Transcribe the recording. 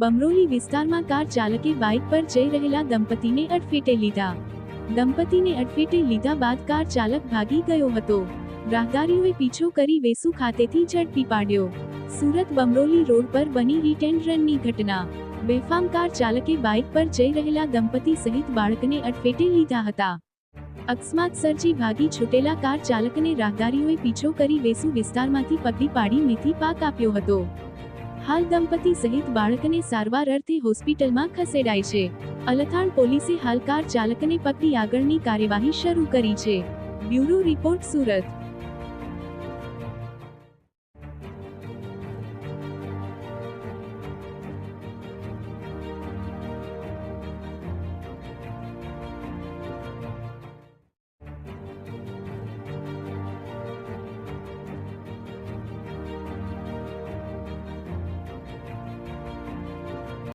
બમરોલી વિસ્તારમાં કાર ચાલકે બાઇક પર જઈ રહેલા દંપતીને અડફેટે લીધા. દંપતીને અડફેટે લીધા બાદ કાર ચાલક ભાગી ગયો હતો. રાહદારીઓએ પીછો કરી વેસુ ખાતેથી ઝડપી પાડ્યો. સુરત બમરોલી રોડ પર બની હિટ એન્ડ રનની ઘટના. બેફામ કાર ચાલકે બાઇક પર જઈ રહેલા દંપતી સહિત બાળકને અડફેટે લીધા હતા. અકસ્માત સર્જી ભાગી છૂટેલા કાર ચાલકને રાહદારીઓએ પીછો કરી વેસુ વિસ્તારમાંથી પકડી પાડી મેથી પાક આપ્યો હતો. હાલ દંપતી સહિત બાળકને સારવાર અર્થે હોસ્પિટલમાં ખસેડાય છે. અલથાણ પોલીસે હાલ કાર ચાલકને પકડી આગળની કાર્યવાહી શરૂ કરી છે. Bureau report Surat.